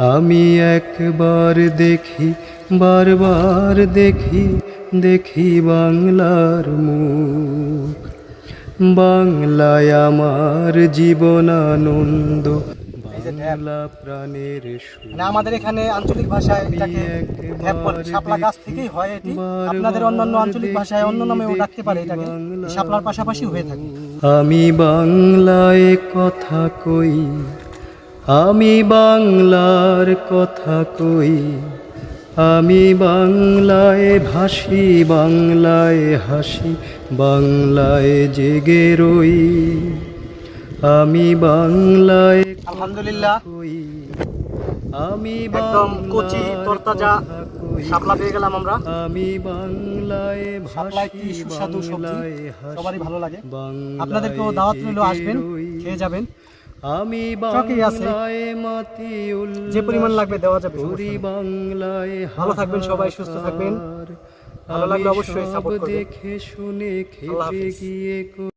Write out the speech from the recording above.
আমি একবার দেখি বারবার দেখি দেখি বাংলার মুখ। বাংলায় আমার জীবন আনন্দ বাংলা প্রাণের মানে আমাদের এখানে আঞ্চলিক ভাষায় এটাকে ঢ্যাপ বলে শাপলা গাছ থেকেই হয় এটি। আপনাদের অন্যান্য আঞ্চলিক ভাষায় অন্য নামেও ডাকতে পারে এটাকে। শাপলার পাশাপাশি হয়ে থাকে। আমি বাংলায় কথা কই। আমি বাংলার কথা কই আমি বাংলায় ভাসি বাংলায় হাসি বাংলায় জেগে রই। আমি বাংলায় আলহামদুলিল্লাহ। কই আমি একদম কচি তরতাজা। শাপলা পেয়ে গেলাম আমরা। আমি বাংলায় শাপলা একটি সুস্বাদু সবজি? সবারই ভালো লাগে। আপনাদেরকেও দাওয়াত রইল আসবেন খেয়ে যাবেন। আমি। বাংলায় মাতি যে পরিমাণ লাগবে দেওয়া যাবে বাংলায় ভালো থাকবেন সবাই, সুস্থ থাকবেন। ভালো লাগলে অবশ্যই করবেন। দেখে শুনে খেয়ে গিয়ে